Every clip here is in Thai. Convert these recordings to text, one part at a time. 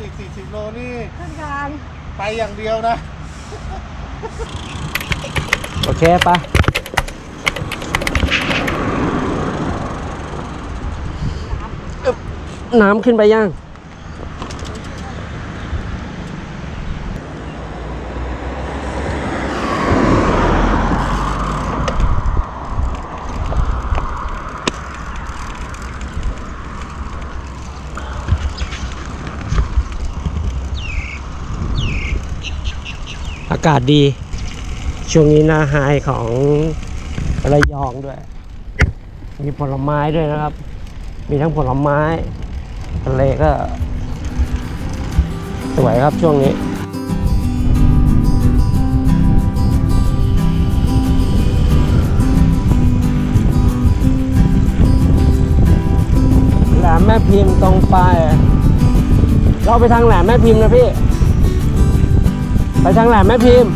ติ40 โลนี่ขึ้นงานไปอย่างเดียวนะ โอเคไปะน้ำขึ้นไปยังากาศดี ช่วงนี้หน้าไฮของระยองด้วย มีผลไม้ด้วยนะครับ มีทั้งผลไม้ทะเลก็ สวยครับช่วงนี้แหลมแม่พิมพ์ตรงไป เราไปทางแหลมแม่พิมพ์นะพี่ ไปทางแหลมแม่พิมพ์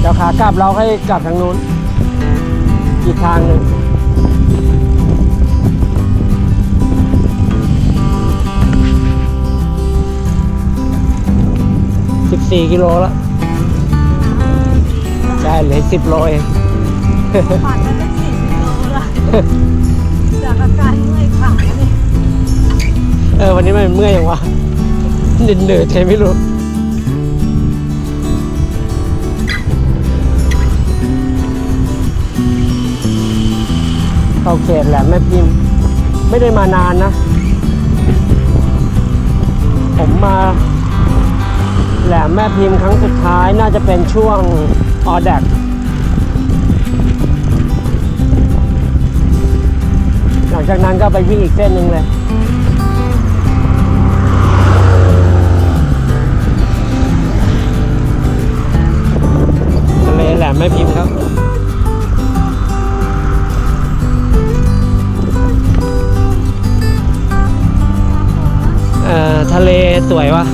เดี๋ยวขากลับเราให้กลับทางนู้น อีกทางหนึ่งสิบสี่กิโลแล้วใช่เหลือสิบโลเองผ่านไปเป็นสี่กิโลละจากอาการเมื่อยขาเนี่ยเออ วันนี้มันเมื่อยยังวะ เหนื่อยเหนือยใช่ไม่รู้เข้าเขตแหละแม่พิมพ์ ไม่ได้มานานนะ ผมมาแหลมแม่พิมพ์ครั้งสุดท้ายน่าจะเป็นช่วงออแดกหลังจากนั้นก็ไปวิ่งอีกเส้นหนึ่งเลย ทะเลแหลมแม่พิมพ์ครับเอ่อทะเลสวยวะ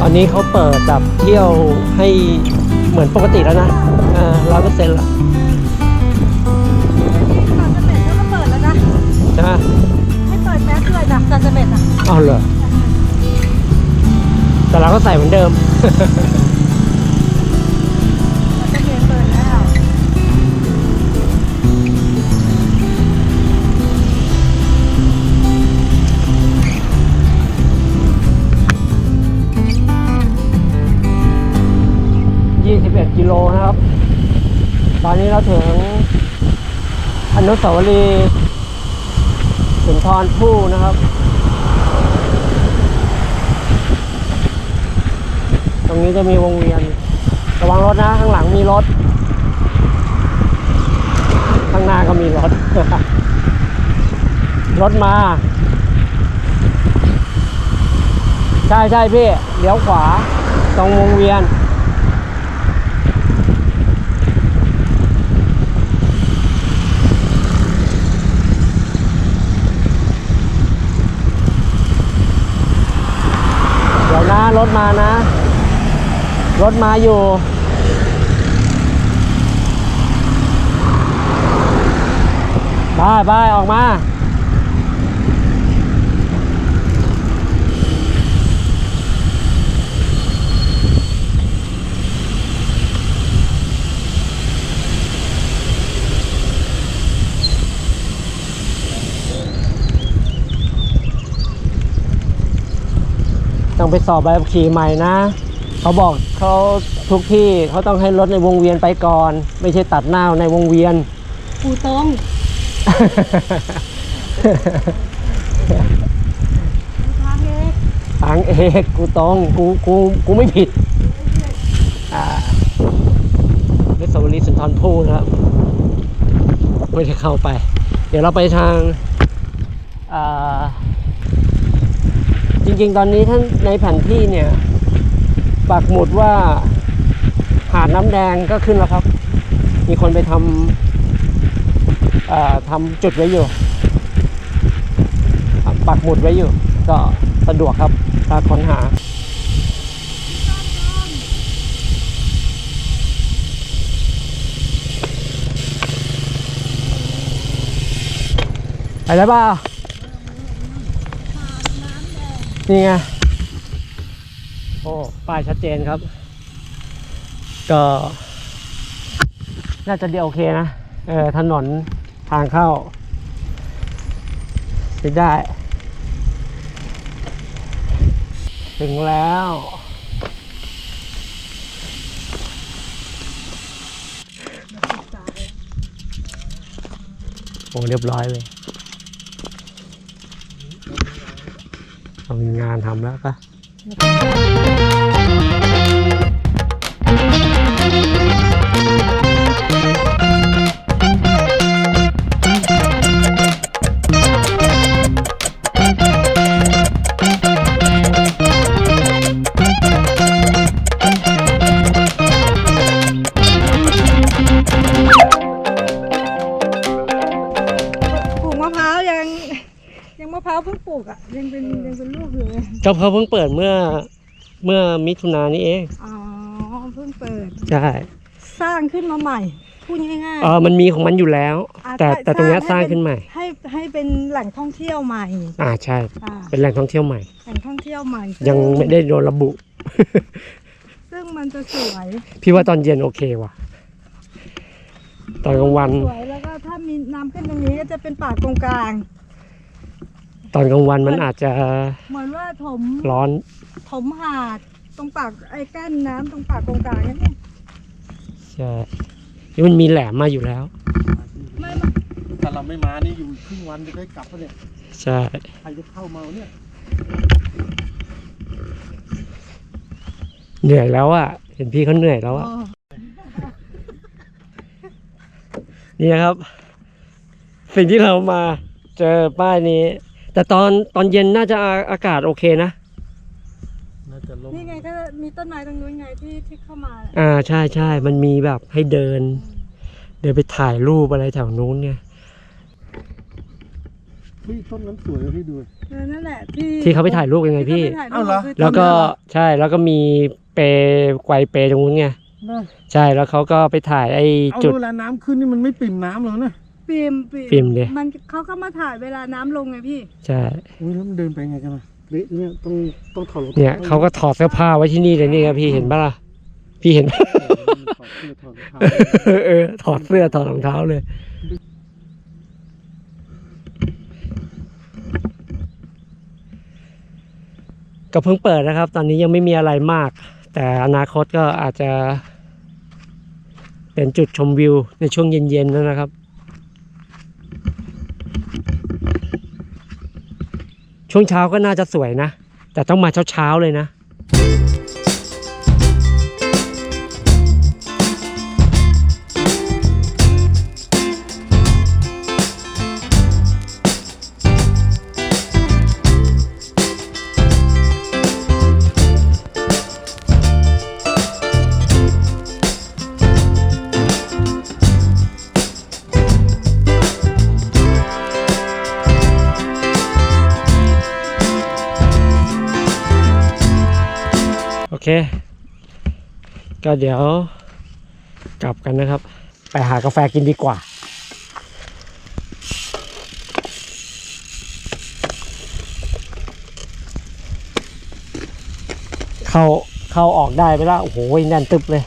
ตอนนี้เขาเปิดแบบเที่ยวให้เหมือนปกติแล้วนะร้อยเปอร์เซ็นต์ละตอนจะเบ็ดเขาก็เปิดแล้วนะใช่ไหมให้เปิดแมสเลยนะตอนจะเบ็ดอะเอาเหรอ แต่เราก็ใส่เหมือนเดิมตอนจะเบ็ดเปิดแล้ว21 กิโลนะครับ ตอนนี้เราถึงอนุสาวรีย์สุนทรภู่นะครับ ตรงนี้จะมีวงเวียน ระวังรถนะ ข้างหลังมีรถ ข้างหน้าก็มีรถ รถมา ใช่ใช่พี่เลี้ยวขวา ตรงวงเวียนเดี๋ยวนะรถมานะ รถมาอยู่บายบายออกมาต้องไปสอบใบขับขี่ใหม่นะ เขาบอกเขาทุกที่เขาต้องให้รถในวงเวียนไปก่อน ไม่ใช่ตัดหน้าในวงเวียนปูตรง ทางเอกทางเอกกูตรงกูกูกูไม่ผิดอ่าเรสวรีสุนทรภู่นะครับไม่ได้เข้าไป เดี๋ยวเราไปทางอ่าจริง ๆ ตอนนี้ท่านในแผนที่เนี่ย ปักหมุดว่าหาดน้ำแดงก็ขึ้นแล้วครับ มีคนไปทำทำจุดไว้อยู่ ปักหมุดไว้อยู่ ก็สะดวกครับถ้าค้นหานได้ป่านี่ไง โอ้ป้ายชัดเจนครับ ก็ น่าจะเดียวโอเคนะเออถนนทางเข้าไปได้ ถึงแล้วโอ้เรียบร้อยเลยเอามีงานทำแล้วปะ ยังเป็นยังเป็นลูกอยู่เลยก็เขาเพิ่งเปิดเมื่อ เมื่อมิถุนายนนี้เอง อ๋อเพิ่งเปิด ใช่สร้างขึ้นมาใหม่พูดง่ายเออมันมีของมันอยู่แล้ว อะแต่ใช่แต่ตรงเนี้ยสสร้าร้างงให้เป็นขึ้นใหม่ ให้ให้เป็นแหล่งท่องเที่ยวใหม่อ่าใช่ อ่าเป็นแหล่งท่องเที่ยวใหม่ แหล่งท่องเที่ยวใหม่ยังไม่ได้โดนระบุ ซึ่งมันจะสวยพี่ว่าตอนเย็นโอเคว่ะ ตอนกลางวัน สวยแล้วก็ถ้ามีน้ำขึ้นตรงนี้ก็จะเป็นป่าตรงกลาง ตอนกลางวันมันอาจจะเหมือนว่าถมร้อน ถมหาดตรงปากไอ้กั้นน้ำตรงปากตรงกลางนี่ใช่นี่มันมีแหลมมาอยู่แล้ว ไม่ไม่ถ้าเราไม่มานี่อยู่ครึ่งวันจะได้กลับปะเนี่ยใช่ ใครจะเข้ามาวะเนี่ยเหนื่อยแล้วอะ เห็นพี่เขาเหนื่อยแล้วอะ อ๋อนี่นะครับ สิ่งที่เรามาเจอป้ายนี้ แต่ตอนตอนเย็นน่าจะอาอากาศโอเคนะ น่าจะลงนี่ไงก็มีต้นไม้ตรงนู้นไงที่ที่เข้ามาอ่าใช่ใช่มันมีแบบให้เดิน เดินไปถ่ายรูปอะไรแถวนู้นไงเฮ้ยต้นนั้นสวยอะพี่ดู เออนั่นแหละที่ที่เขาไปถ่ายรูปกันไงพี่ ที่ขไปถ่ยรูปอ้าวเหรอ คือต้นแล้วก็นั้นเหรอใช่แล้วก็มีเปรไกวเปรตรงนู้นไงนะใช่แล้วเขาก็ไปถ่ายไอ้เอาจุด เวลาน้ำขึ้นนี่มันไม่ปิ่มน้ำหรอกนะ ฟิล์มฟิล์มดิมันเขาก็มาถ่ายเวลาน้ำลงไงพี่ ใช่อุ้ยแล้วมันเดินไปไงกันล่ะเละเนี่ยต้องต้องถอดรองท้เนี่ยเขาก็ถอดเสื้อผ้าไว้ที่นี่เลยนี่ครับพี่เห็นปะล่ะพี่เห็นเออมันถอดเสื้อถอดรองเท้าเออถอดเสื้อถอดรองเท้าเลย ก็เพิ่งเปิดนะครับ ตอนนี้ยังไม่มีอะไรมาก แต่อนาคตก็อาจจะ เป็นจุดชมวิวในช่วงเย็นๆนะครับ ช่วงเช้าก็น่าจะสวยนะ แต่ต้องมาเช้าๆเลยนะ เค ก็เดี๋ยวกลับกันนะครับ ไปหากาแฟกินดีกว่าเข้าเข้าออกได้ไปแล้วโอ้โหแน่นตึบเลย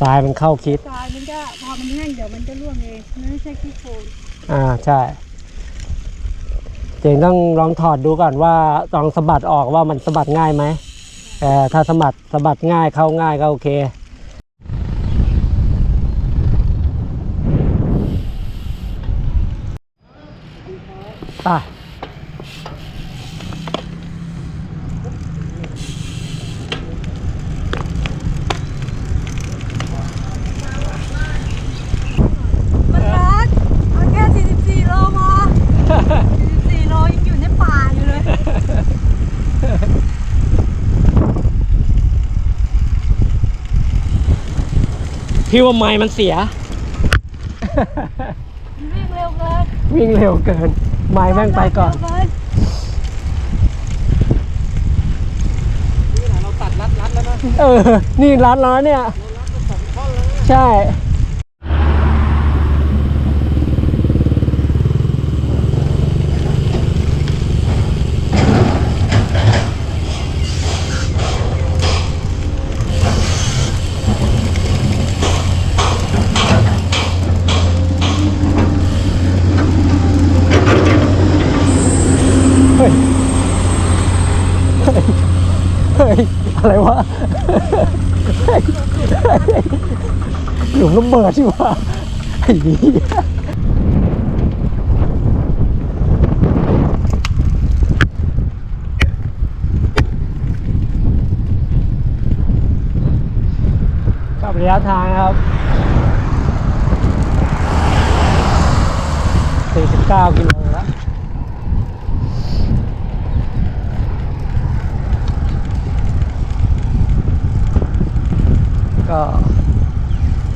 ทรายมันเข้าคิด ทรายมันจะพอมันแห้งเดี๋ยวมันจะร่วงเองมันไม่ใช่ขี้โคลนอ่าใช่เจ งต้องลองถอดดูก่อนว่าลองสะบัดออกว่ามันสะบัดง่ายไหมเออถ้าสะบัดสะบัดง่ายเข้าง่ายก็โอเคไป มันร้อนเอาแค่ 44 โลพอ 44 โลยังอยู่ในป่าอยู่เลย พี่ว่าไม้มันเสีย วิ่งเร็วเกินวิ่งเร็วเกิน ไม้แม่งไปก่อน เร็วเนเราตัดรัดรัดแล้วนะเออ นี่รัดแล้วนะเนี่ยใช่ อะไรวะ หลุมระเบิดที่ว่าไอ้นี่กับระยะทางครับ 49กิโลแล้ว ก็จะ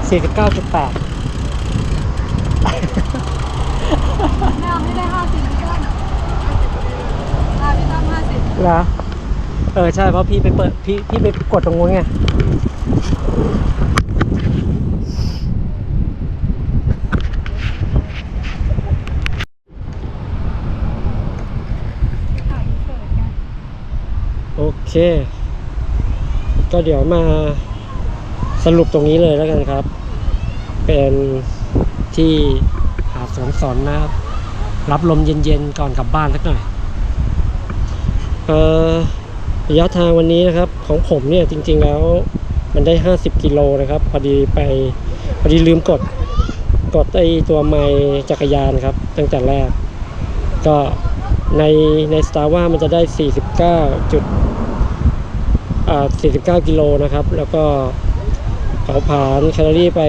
49.8 ไม่เอาไม่ได้ห้าสิบพี่ต้นพาพี่ต้นห้าสิบนะเออ ใช่เพราะพี่ไปเปิดพี่พี่ไปกดตรงนู้นไง ถ่ายเปิดกันโอเค ก็เดี๋ยวมาสรุปตรงนี้เลยแล้วกันครับ เป็นที่หาดสวนสนนะครับ รับลมเย็นๆก่อนกลับบ้านสักหน่อยเอ่อระยะทางวันนี้นะครับ ของผมเนี่ยจริง ๆแล้วมันได้ 50 กิโลนะครับ พอดีไปพอดีลืมกดกดไอตัวไมค์จักรยานครับ ตั้งแต่แรก ก็ในในสตาร์ว่ามันจะได้ 49จุดอ่า49 กิโลนะครับ แล้วก็ เผาผลาญแคลอรี่ไป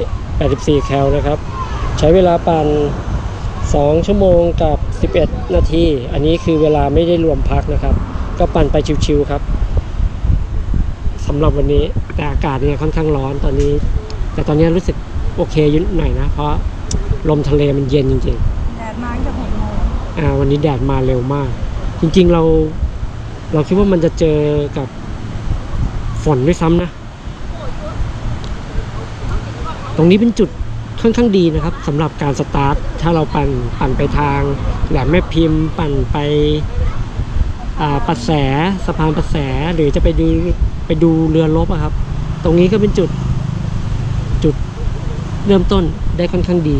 984 แคลนะครับ ใช้เวลาปั่น 2 ชั่วโมงกับ 11 นาที อันนี้คือเวลาไม่ได้รวมพักนะครับ ก็ปั่นไปชิวๆครับสำหรับวันนี้แต่อากาศเนี่ยค่อนข้างร้อนตอนนี้ แต่ตอนนี้รู้สึกโอเคอยุ่หน่อยนะ เพราะลมทะเลมันเย็นจริงๆ แดดมาตั้งแต่หกโมงอ่าวันนี้แดดมาเร็วมาก จริงๆเรา เราคิดว่ามันจะเจอกับฝนด้วยซ้ำนะ ตรงนี้เป็นจุดค่อนข้างดีนะครับสำหรับการสตาร์ทถ้าเราปั่นปั่นไปทางแหลมแม่พิมพ์ ปั่นไปปัดแสสะพานปัดแสหรือจะไปดูไปดูเรือรบอะครับ ตรงนี้ก็เป็นจุดจุดเริ่มต้นได้ค่อนข้างดี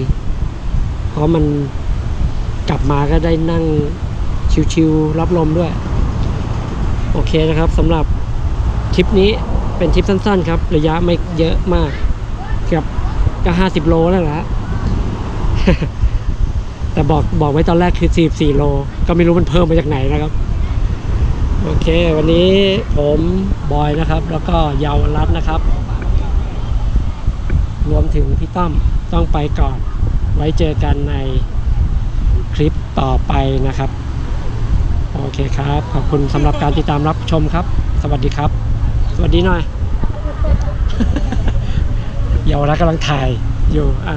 เพราะมันกลับมาก็ได้นั่งชิวๆรับลมด้วย โอเคนะครับสำหรับทริปนี้เป็นทริปสั้นๆครับ ระยะไม่เยอะมากกือบ ก็ห้าสิบโลแล้วแหละแต่บอกบอกไว้ตอนแรกคือ44โล ก็ไม่รู้มันเพิ่มมาจากไหนนะครับ โอเค วันนี้ผมบอยนะครับ แล้วก็เยาวรัตน์นะครับ รวมถึงพี่ต้อมต้องไปก่อน ไว้เจอกันในคลิปต่อไปนะครับ โอเคครับ ขอบคุณสำหรับการติดตามรับชมครับ สวัสดีครับ สวัสดีหน่อย เยาวรักกำลังถ่ายอยู่อะ